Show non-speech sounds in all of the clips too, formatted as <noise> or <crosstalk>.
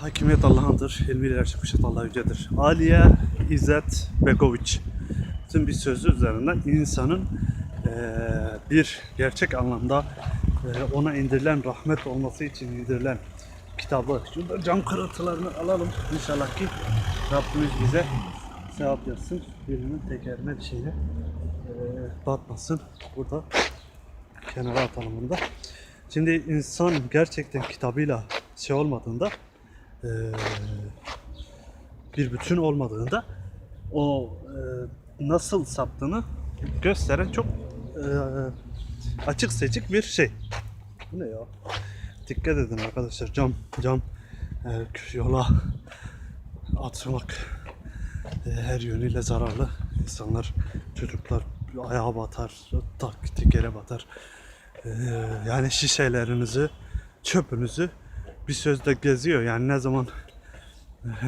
Hakimiyet Allah'ındır, ilmiyle gerçek kuşat Allah yücedir. Aliye İzzet Begoviç. Tüm bir sözü üzerinden insanın eee, bir gerçek anlamda eee, ona indirilen rahmet olması için indirilen kitabı. Şurada cam kırıntılarını alalım. İnşallah ki Rabbimiz bize sevap yazsın. Birinin tekerine bir şeyle batmasın. Burada kenara atalım bunu da. Şimdi insan gerçekten kitabıyla şey olmadığında eee, bir bütün olmadığında o eee, nasıl saptığını gösteren çok eee, açık seçik bir şey. Bu ne ya? Dikkat edin arkadaşlar cam cam eee, yola atmak her yönüyle zararlı. İnsanlar, çocuklar ayağa batar, tak tekere batar. Eee, yani şişelerinizi, çöpünüzü bir sözde geziyor. Yani ne zaman <laughs>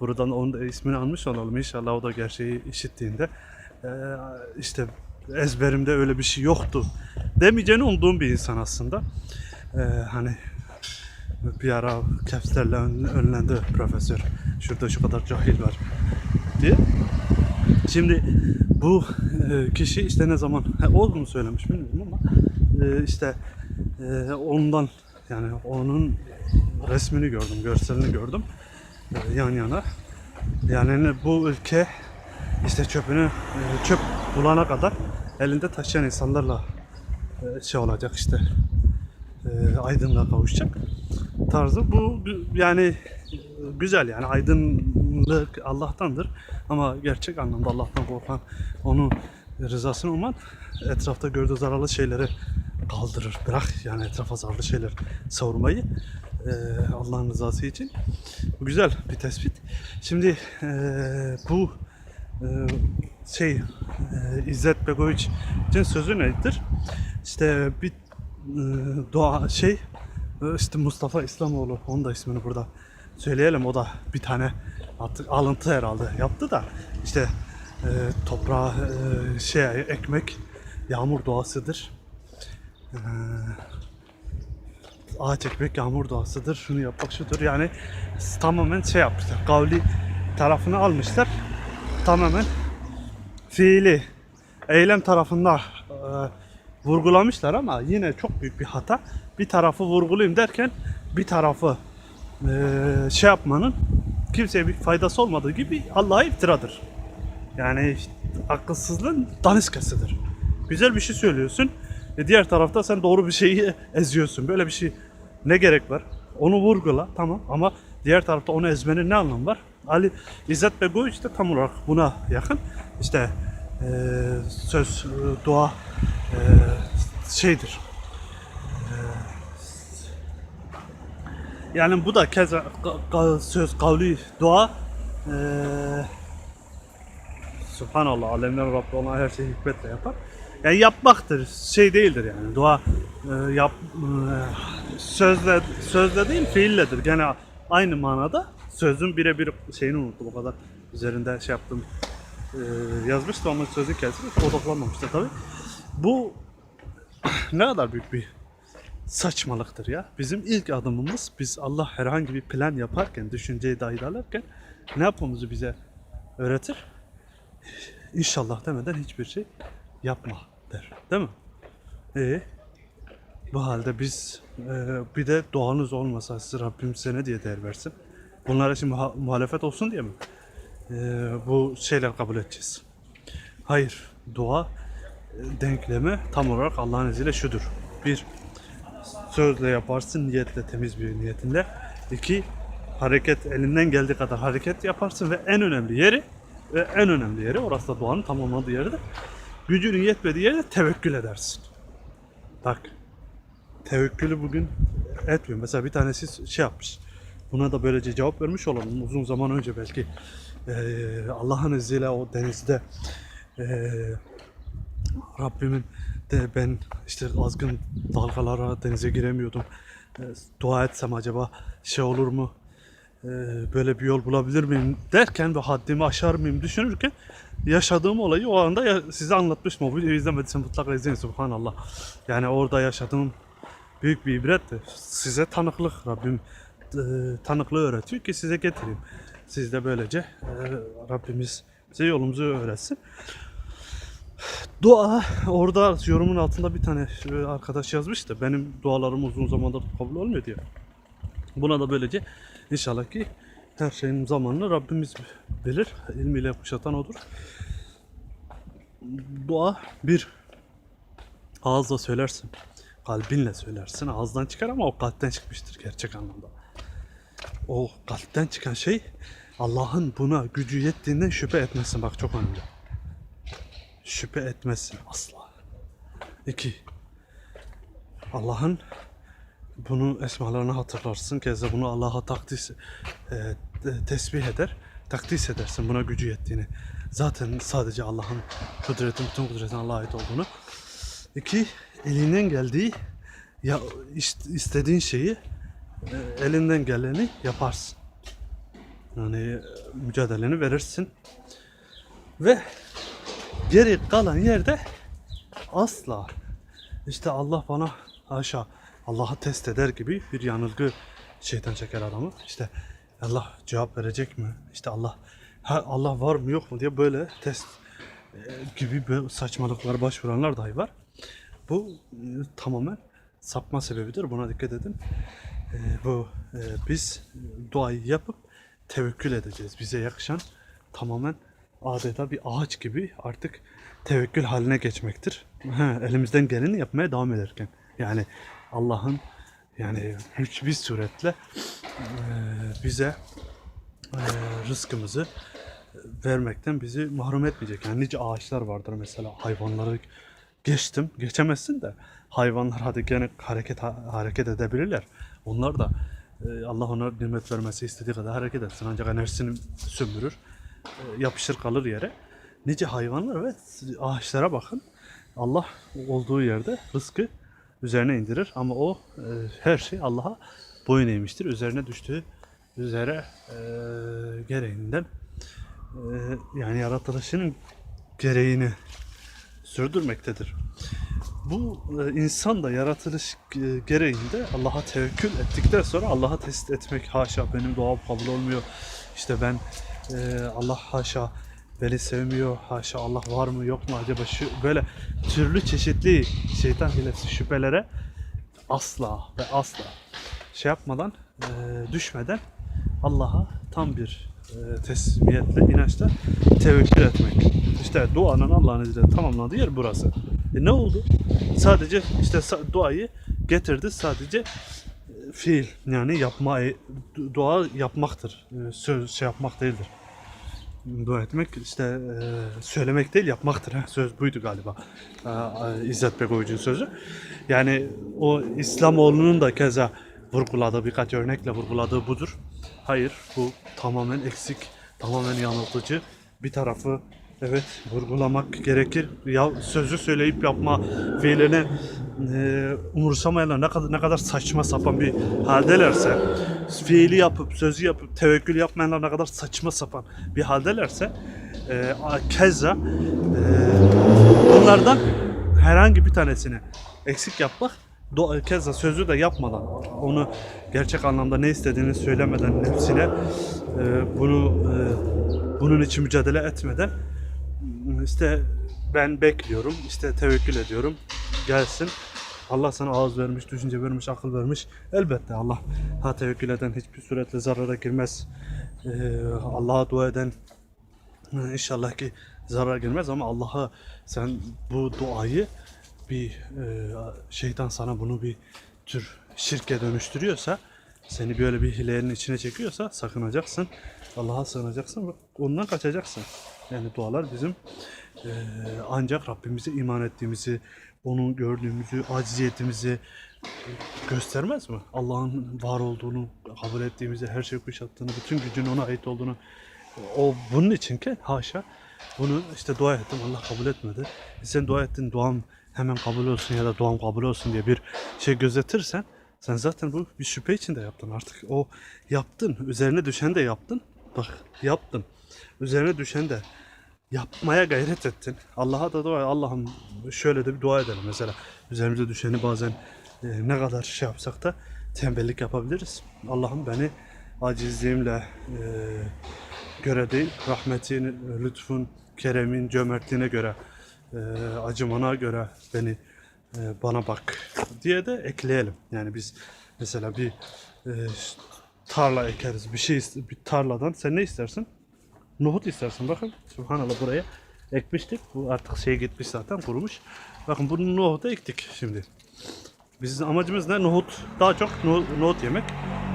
buradan onun ismini almış olalım. İnşallah o da gerçeği işittiğinde eee, işte ezberimde öyle bir şey yoktu demeyeceğini umduğum bir insan aslında. Eee, hani bir ara kepslerle ön- önlendi profesör. Şurada şu kadar cahil var diye. Şimdi bu e, kişi işte ne zaman he, mu söylemiş bilmiyorum ama e, işte e, ondan yani onun resmini gördüm, görselini gördüm e, yan yana. Yani bu ülke işte çöpünü e, çöp bulana kadar elinde taşıyan insanlarla e, şey olacak işte aydınlığa kavuşacak tarzı bu yani güzel yani aydınlık Allah'tandır ama gerçek anlamda Allah'tan korkan onun rızasını uman etrafta gördüğü zararlı şeyleri kaldırır bırak yani etrafa zararlı şeyler savurmayı e, Allah'ın rızası için güzel bir tespit şimdi e, bu e, şey e, İzzet Begoviç'in sözü nedir? İşte bir e, doğa şey e, işte Mustafa İslamoğlu onun da ismini burada söyleyelim o da bir tane artık alıntı herhalde yaptı da işte e, toprağa e, şey ekmek yağmur doğasıdır. E, ağaç ekmek yağmur doğasıdır. Şunu yapmak şudur. Yani tamamen şey yapmışlar. Kavli tarafını almışlar. Tamamen fiili eylem tarafında e, vurgulamışlar ama yine çok büyük bir hata. Bir tarafı vurgulayayım derken bir tarafı e, şey yapmanın kimseye bir faydası olmadığı gibi Allah'a iftiradır. Yani akılsızlığın daniskasıdır. Güzel bir şey söylüyorsun. E diğer tarafta sen doğru bir şeyi eziyorsun. Böyle bir şey ne gerek var? Onu vurgula tamam ama diğer tarafta onu ezmenin ne anlamı var? Ali İzzet Begoviç de tam olarak buna yakın. İşte e, söz, e, dua e, şeydir. E, yani bu da keza söz, kavli, dua e, Subhanallah alemler Rabbi olan her şeyi hikmetle yapar. Yani yapmaktır, şey değildir yani. Dua e, yap e, sözle sözle değil fiilledir. Gene aynı manada sözün birebir şeyini unuttum o kadar üzerinde şey yaptım e, yazmıştım ama sözün kendisi odaklanmamıştı tabi. Bu <clears throat> ne kadar büyük bir saçmalıktır ya. Bizim ilk adımımız biz Allah herhangi bir plan yaparken, düşünceyi dahil alırken ne yapmamızı bize öğretir? İnşallah demeden hiçbir şey yapma der. Değil mi? E bu halde biz e, bir de doğanız olmasa siz Rabbim size ne diye değer versin? Bunlara şimdi muha- muhalefet olsun diye mi? E, bu şeyler kabul edeceğiz. Hayır. Dua e, denklemi tam olarak Allah'ın izniyle şudur. Bir, sözle yaparsın niyetle temiz bir niyetinle. İki, hareket elinden geldiği kadar hareket yaparsın ve en önemli yeri ve en önemli yeri orası da duanın tamamladığı yerde gücünün yetmediği yerde tevekkül edersin. Bak tevekkülü bugün etmiyor. Mesela bir tanesi şey yapmış. Buna da böylece cevap vermiş olalım. Uzun zaman önce belki eee, Allah'ın izniyle o denizde eee Rabbimin de ben işte azgın dalgalara denize giremiyordum. E, dua etsem acaba şey olur mu? E, böyle bir yol bulabilir miyim derken ve haddimi aşar mıyım düşünürken yaşadığım olayı o anda ya, size anlatmışım. O videoyu izlemediyseniz mutlaka izleyin subhanallah. Yani orada yaşadığım büyük bir ibretti. Size tanıklık Rabbim e, tanıklığı öğretiyor ki size getireyim. Siz de böylece Rabbimiz bize yolumuzu öğretsin. Dua orada yorumun altında bir tane arkadaş yazmıştı. Benim dualarım uzun zamandır kabul olmuyor diye. Buna da böylece inşallah ki her şeyin zamanını Rabbimiz bilir. İlmiyle kuşatan odur. Dua bir ağızla söylersin. Kalbinle söylersin. Ağızdan çıkar ama o kalpten çıkmıştır gerçek anlamda. O kalpten çıkan şey Allah'ın buna gücü yettiğinden şüphe etmesin. Bak çok önemli. Şüphe etmesin asla. İki. Allah'ın bunu esmalarını hatırlarsın. Keza bunu Allah'a takdis e, te- tesbih eder. Takdis edersin buna gücü yettiğini. Zaten sadece Allah'ın kudretin, bütün kudretin Allah'a ait olduğunu. İki, elinden geldiği ya ist- istediğin şeyi e, elinden geleni yaparsın. Yani e, mücadeleni verirsin. Ve geri kalan yerde asla işte Allah bana haşa Allah'ı test eder gibi bir yanılgı şeytan çeker adamı. İşte Allah cevap verecek mi? İşte Allah ha, Allah var mı yok mu diye böyle test e, gibi böyle saçmalıklara başvuranlar dahi var. Bu e, tamamen sapma sebebidir. Buna dikkat edin. E, bu biz duayı yapıp tevekkül edeceğiz. Bize yakışan tamamen adeta bir ağaç gibi artık tevekkül haline geçmektir. <laughs> Elimizden geleni yapmaya devam ederken. Yani Allah'ın yani hiçbir suretle e, bize e, rızkımızı vermekten bizi mahrum etmeyecek. Yani nice ağaçlar vardır mesela hayvanları geçtim. Geçemezsin de hayvanlar hadi gene hareket hareket edebilirler. Onlar da e, Allah ona nimet vermesi istediği kadar hareket etsin. Ancak enerjisini sömürür. yapışır kalır yere. Nice hayvanlar ve ağaçlara bakın. Allah olduğu yerde rızkı üzerine indirir ama o e, her şey Allah'a boyun eğmiştir. Üzerine düştüğü üzere e, gereğinden e, yani yaratılışının gereğini sürdürmektedir. Bu e, insan da yaratılış e, gereğinde Allah'a tevekkül ettikten sonra Allah'a test etmek haşa benim duam kabul olmuyor. İşte ben e, Allah haşa beni sevmiyor. Haşa Allah var mı yok mu acaba şu böyle türlü çeşitli şeytan hilesi şüphelere asla ve asla şey yapmadan e, düşmeden Allah'a tam bir e, teslimiyetle, inançla tevekkül etmek. İşte duanın Allah'ın izniyle tamamlandığı yer burası. E ne oldu? Sadece işte duayı getirdi sadece e, fiil yani yapma du- dua yapmaktır. E, Söz şey yapmak değildir. Dua etmek işte e, söylemek değil yapmaktır. Ha, söz buydu galiba. E, e, İzzet Begoviç'in sözü. Yani o İslamoğlu'nun da keza vurguladığı birkaç örnekle vurguladığı budur. Hayır bu tamamen eksik, tamamen yanıltıcı. Bir tarafı evet vurgulamak gerekir. Ya sözü söyleyip yapma fiilini e, umursamayanlar ne kadar ne kadar saçma sapan bir haldelerse, fiili yapıp sözü yapıp tevekkül yapmayanlar ne kadar saçma sapan bir haldelerse e, keza e, bunlardan herhangi bir tanesini eksik yapmak keza sözü de yapmadan onu gerçek anlamda ne istediğini söylemeden nefsine e, bunu e, bunun için mücadele etmeden işte ben bekliyorum işte tevekkül ediyorum gelsin Allah sana ağız vermiş, düşünce vermiş, akıl vermiş. Elbette Allah ha tevekkül eden hiçbir suretle zarara girmez. Ee, Allah'a dua eden e, inşallah ki zarar girmez ama Allah'a sen bu duayı bir e, şeytan sana bunu bir tür şirke dönüştürüyorsa seni böyle bir hilenin içine çekiyorsa sakınacaksın. Allah'a sığınacaksın ve ondan kaçacaksın. Yani dualar bizim e, ancak Rabbimize iman ettiğimizi, onu gördüğümüzü, aciziyetimizi göstermez mi? Allah'ın var olduğunu kabul ettiğimizi, her şeyi kuşattığını, bütün gücün ona ait olduğunu o bunun içinken haşa bunu işte dua ettim Allah kabul etmedi. E sen dua ettin duam hemen kabul olsun ya da duam kabul olsun diye bir şey gözetirsen sen zaten bu bir şüphe içinde yaptın artık. O yaptın. Üzerine düşen de yaptın. Bak yaptın. Üzerine düşen de yapmaya gayret ettin. Allah'a da dua Allah'ım şöyle de bir dua edelim mesela. Üzerimize düşeni bazen e, ne kadar şey yapsak da tembellik yapabiliriz. Allah'ım beni acizliğimle e, göre değil, rahmetin, lütfun, keremin, cömertliğine göre, e, acımana göre beni e, bana bak diye de ekleyelim. Yani biz mesela bir e, tarla ekeriz. Bir şey bir tarladan sen ne istersin? Nohut istersin. Bakın subhanallah buraya ekmiştik. Bu artık şey gitmiş zaten kurumuş. Bakın bunu nohutu ektik şimdi. Bizim amacımız ne? Nohut. Daha çok no- nohut yemek.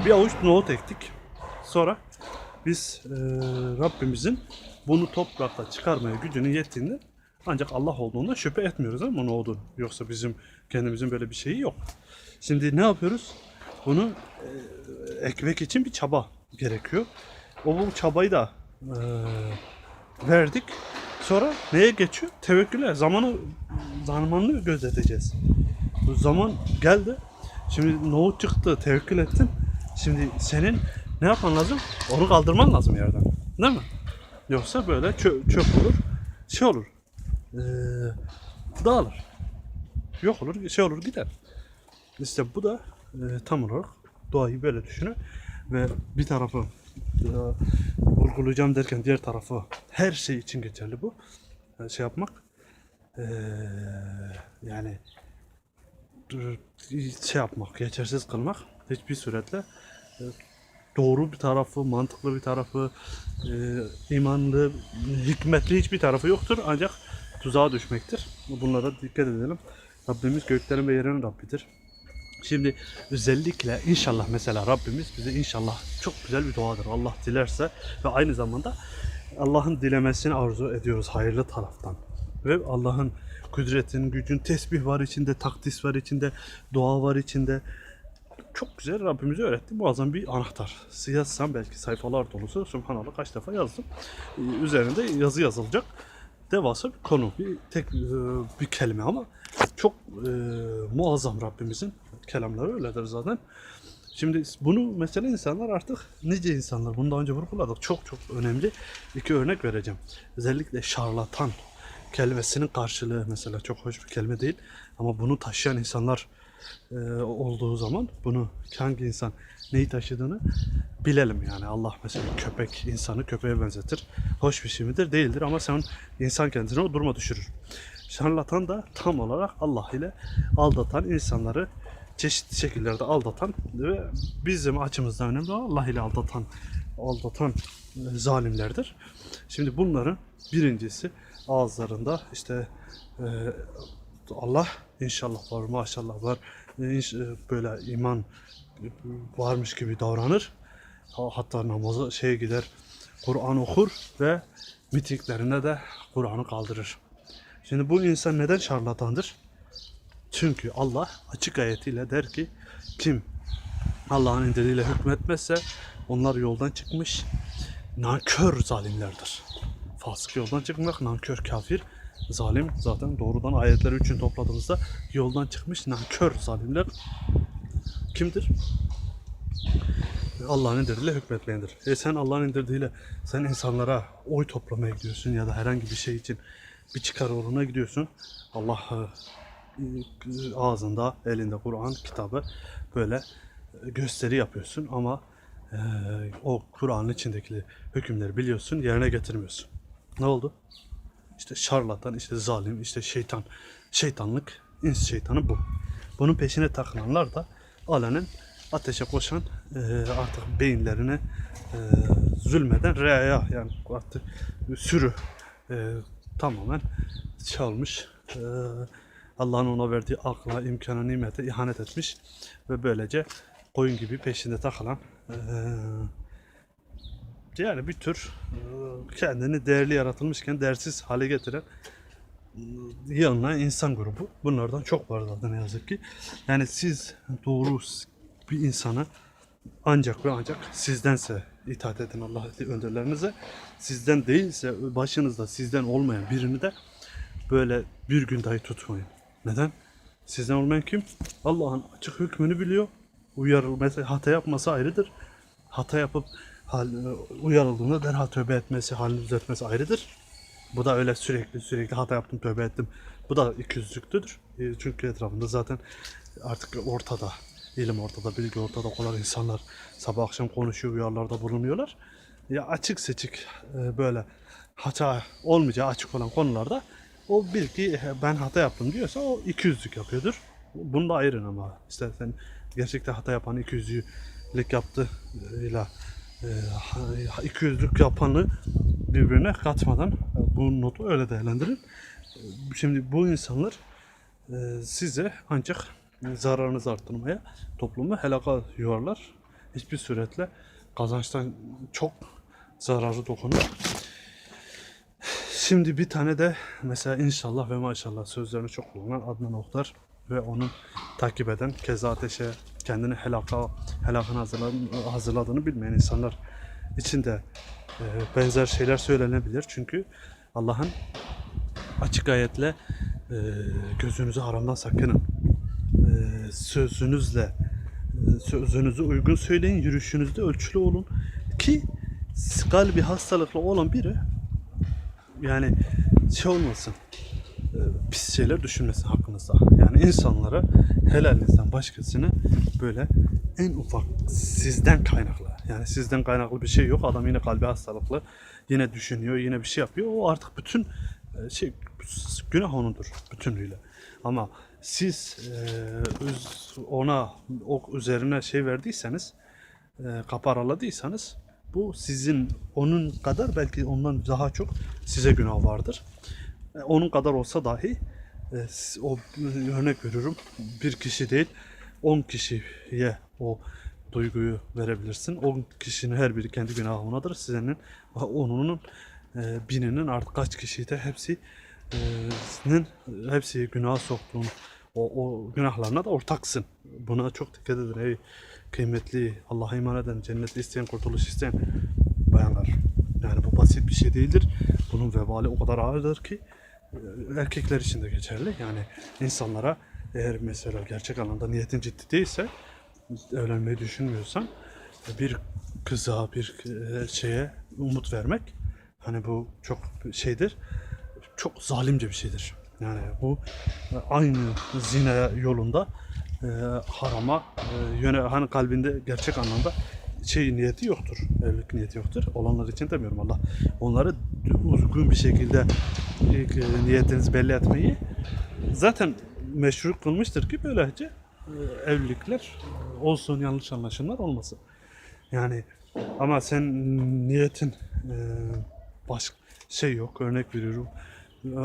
Bir avuç nohut ektik. Sonra biz e, Rabbimizin bunu toprakta çıkarmaya gücünün yettiğinde ancak Allah olduğunda şüphe etmiyoruz ama nohudun. Yoksa bizim kendimizin böyle bir şeyi yok. Şimdi ne yapıyoruz? Bunu e, ekmek için bir çaba gerekiyor. O bu çabayı da e, verdik. Sonra neye geçiyor? Tevekküle. Zamanı zamanını gözeteceğiz. Bu zaman geldi. Şimdi nohut çıktı, tevekkül ettin. Şimdi senin ne yapman lazım? Onu kaldırman lazım yerden. Değil mi? Yoksa böyle çö- çöp olur, şey olur. Ee, dağılır. Yok olur, şey olur gider. İşte bu da e, tam olarak doğayı böyle düşünün ve bir tarafı e, vurgulayacağım derken diğer tarafı her şey için geçerli bu. E, şey yapmak. E, yani şey yapmak, geçersiz kılmak hiçbir suretle e, doğru bir tarafı, mantıklı bir tarafı, e, imanlı, hikmetli hiçbir tarafı yoktur. Ancak tuzağa düşmektir. Bunlara dikkat edelim. Rabbimiz göklerin ve yerin Rabbidir. Şimdi özellikle inşallah mesela Rabbimiz bize inşallah çok güzel bir duadır. Allah dilerse ve aynı zamanda Allah'ın dilemesini arzu ediyoruz hayırlı taraftan. Ve Allah'ın kudretin, gücün, tesbih var içinde, takdis var içinde, dua var içinde. Çok güzel Rabbimize öğretti. Muazzam bir anahtar. Yazsam belki sayfalar dolusu. Subhanallah kaç defa yazdım. Ee, Üzerinde yazı yazılacak. Devasa bir konu. Bir tek e, bir kelime ama çok e, muazzam Rabbimizin kelamları öyledir zaten. Şimdi bunu mesela insanlar artık nice insanlar bunu daha önce vurguladık çok çok önemli iki örnek vereceğim. Özellikle şarlatan kelimesinin karşılığı mesela çok hoş bir kelime değil ama bunu taşıyan insanlar e, olduğu zaman bunu hangi insan neyi taşıdığını bilelim yani Allah mesela köpek insanı köpeğe benzetir. Hoş bir şey midir? Değildir ama sen insan kendisini o duruma düşürür. Şarlatan da tam olarak Allah ile aldatan insanları çeşitli şekillerde aldatan ve bizim açımızdan önemli Allah ile aldatan aldatan e, zalimlerdir. Şimdi bunların birincisi ağızlarında işte e, Allah inşallah var maşallah var e, e, böyle iman varmış gibi davranır. Ha- Hatta namaza şey gider Kur'an okur ve mitiklerine de Kur'an'ı kaldırır. Şimdi bu insan neden şarlatandır? Çünkü Allah açık ayetiyle der ki kim Allah'ın indirdiğiyle hükmetmezse onlar yoldan çıkmış nankör zalimlerdir. Fasık yoldan çıkmak, nankör kafir, zalim zaten doğrudan ayetleri üçün topladığımızda yoldan çıkmış nankör zalimler kimdir? Allah'ın indirdiğiyle hükmetmeyendir. E sen Allah'ın indirdiğiyle sen insanlara oy toplamaya gidiyorsun ya da herhangi bir şey için bir çıkar uğruna gidiyorsun. Allah ağzında, elinde Kur'an kitabı böyle e, gösteri yapıyorsun ama e, o Kur'an'ın içindeki hükümleri biliyorsun, yerine getirmiyorsun. Ne oldu? İşte şarlatan, işte zalim, işte şeytan. Şeytanlık, ins şeytanı bu. Bunun peşine takılanlar da alenen ateşe koşan e, artık beyinlerine e, zulmeden reaya yani artık sürü tamamen çalmış. E, Allah'ın ona verdiği akla, imkana, nimete ihanet etmiş ve böylece koyun gibi peşinde takılan e, yani bir tür e, kendini değerli yaratılmışken değersiz hale getiren yanına insan grubu. Bunlardan çok var ne yazık ki. Yani siz doğru bir insanı ancak ve ancak sizdense itaat edin Allah önderlerinize. Sizden değilse başınızda sizden olmayan birini de böyle bir gün dahi tutmayın. Neden? Sizden olmayan kim? Allah'ın açık hükmünü biliyor. Uyarıl mesela hata yapması ayrıdır. Hata yapıp hal, uyarıldığında derhal tövbe etmesi, halini düzeltmesi ayrıdır. Bu da öyle sürekli sürekli hata yaptım tövbe ettim. Bu da ikiyüzlüktür. E, Çünkü etrafında zaten artık ortada ilim ortada, bilgi ortada o insanlar sabah akşam konuşuyor, uyarılarda bulunuyorlar. Ya açık seçik e, böyle hata olmayacağı açık olan konularda o bilgi e, ben hata yaptım diyorsa o 200'lük yapıyordur. Bunu da ayırın ama istersen gerçekten hata yapan 200'lük yaptı e, ile e, 200'lük yapanı birbirine katmadan e, bu notu öyle değerlendirin. E, Şimdi bu insanlar e, size ancak zararınızı arttırmaya toplumu helaka yorarlar. Hiçbir suretle kazançtan çok zararı dokunur. Şimdi bir tane de mesela inşallah ve maşallah sözlerini çok kullanan Adnan Oktar ve onun takip eden keza ateşe kendini helaka, helakına hazırladığını, bilmeyen insanlar için de e, benzer şeyler söylenebilir. Çünkü Allah'ın açık ayetle e, gözünüzü haramdan sakının. E, sözünüzle e, sözünüzü uygun söyleyin, yürüyüşünüzde ölçülü olun ki kalbi hastalıklı olan biri yani şey olmasın e, pis şeyler düşünmesin hakkınızda. Yani insanlara helalinizden başkasına böyle en ufak sizden kaynaklı yani sizden kaynaklı bir şey yok. Adam yine kalbi hastalıklı. Yine düşünüyor, yine bir şey yapıyor. O artık bütün e, şey günah onundur bütünlüğüyle. Ama siz e, ona o üzerine şey verdiyseniz kaparaladıysanız bu sizin onun kadar belki ondan daha çok size günah vardır. E, onun kadar olsa dahi e, o örnek veriyorum bir kişi değil 10 kişiye o duyguyu verebilirsin. 10 kişinin her biri kendi günahınadır. Senin onunun e, bininin artık kaç kişiyi de hepsi e, nin hepsi günaha soktuğun o, o günahlarına da ortaksın. Buna çok dikkat edin ey kıymetli Allah'a iman eden, cenneti isteyen, kurtuluş isteyen bayanlar. Yani bu basit bir şey değildir. Bunun vebali o kadar ağırdır ki e, erkekler için de geçerli. Yani insanlara eğer mesela gerçek anlamda niyetin ciddi değilse evlenmeyi düşünmüyorsan bir kıza bir e, şeye umut vermek hani bu çok şeydir çok zalimce bir şeydir. Yani bu aynı zina yolunda e, harama e, yöne hani kalbinde gerçek anlamda şey niyeti yoktur. Evlilik niyeti yoktur. Olanlar için demiyorum Allah. Onları uygun bir şekilde e, niyetinizi belli etmeyi zaten meşru kılmıştır ki böylece e, evlilikler olsun yanlış anlaşılmalar olmasın. Yani ama sen niyetin e, baş şey yok örnek veriyorum. E,